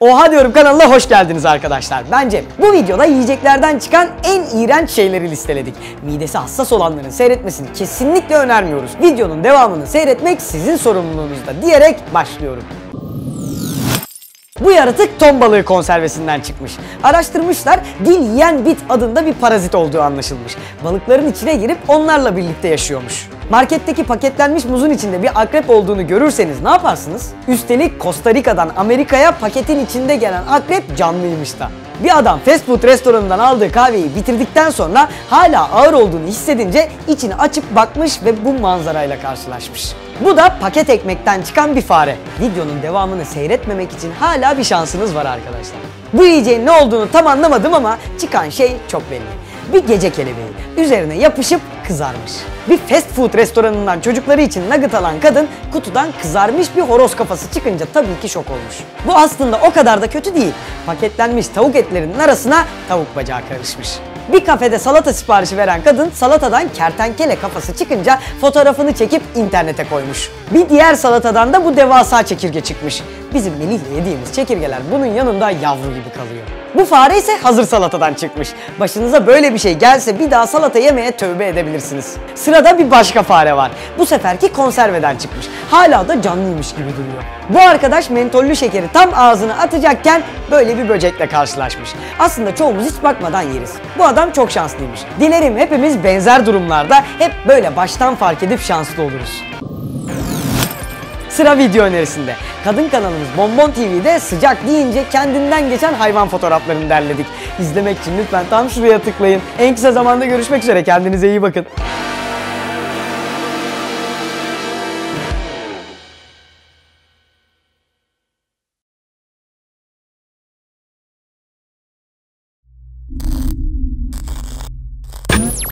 Oha diyorum kanalına hoş geldiniz arkadaşlar. Bence bu videoda yiyeceklerden çıkan en iğrenç şeyleri listeledik. Midesi hassas olanların seyretmesini kesinlikle önermiyoruz. Videonun devamını seyretmek sizin sorumluluğunuzda diyerek başlıyorum. Bu yaratık ton balığı konservesinden çıkmış. Araştırmışlar, dil yiyen bit adında bir parazit olduğu anlaşılmış. Balıkların içine girip onlarla birlikte yaşıyormuş. Marketteki paketlenmiş muzun içinde bir akrep olduğunu görürseniz ne yaparsınız? Üstelik Costa Rica'dan Amerika'ya paketin içinde gelen akrep canlıymış da. Bir adam fast food restoranından aldığı kahveyi bitirdikten sonra hala ağır olduğunu hissedince içini açıp bakmış ve bu manzarayla karşılaşmış. Bu da paket ekmekten çıkan bir fare. Videonun devamını seyretmemek için hala bir şansınız var arkadaşlar. Bu yiyeceğin ne olduğunu tam anlamadım ama çıkan şey çok belli. Bir gece kelebeği üzerine yapışıp kızarmış. Bir fast food restoranından çocukları için nugget alan kadın kutudan kızarmış bir horoz kafası çıkınca tabii ki şok olmuş. Bu aslında o kadar da kötü değil. Paketlenmiş tavuk etlerinin arasına tavuk bacağı karışmış. Bir kafede salata siparişi veren kadın salatadan kertenkele kafası çıkınca fotoğrafını çekip internete koymuş. Bir diğer salatadan da bu devasa çekirge çıkmış. Bizim Melih'le yediğimiz çekirgeler bunun yanında yavru gibi kalıyor. Bu fare ise hazır salatadan çıkmış. Başınıza böyle bir şey gelse bir daha salata yemeye tövbe edebilirsiniz. Sırada bir başka fare var. Bu seferki konserveden çıkmış. Hala da canlıymış gibi duruyor. Bu arkadaş mentollü şekeri tam ağzına atacakken böyle bir böcekle karşılaşmış. Aslında çoğumuz hiç bakmadan yeriz. Bu adam çok şanslıymış. Dilerim hepimiz benzer durumlarda hep böyle baştan fark edip şanslı oluruz. Sıra video önerisinde. Kadın kanalımız Bonbon TV'de sıcak deyince kendinden geçen hayvan fotoğraflarını derledik. İzlemek için lütfen tam şuraya tıklayın. En kısa zamanda görüşmek üzere. Kendinize iyi bakın.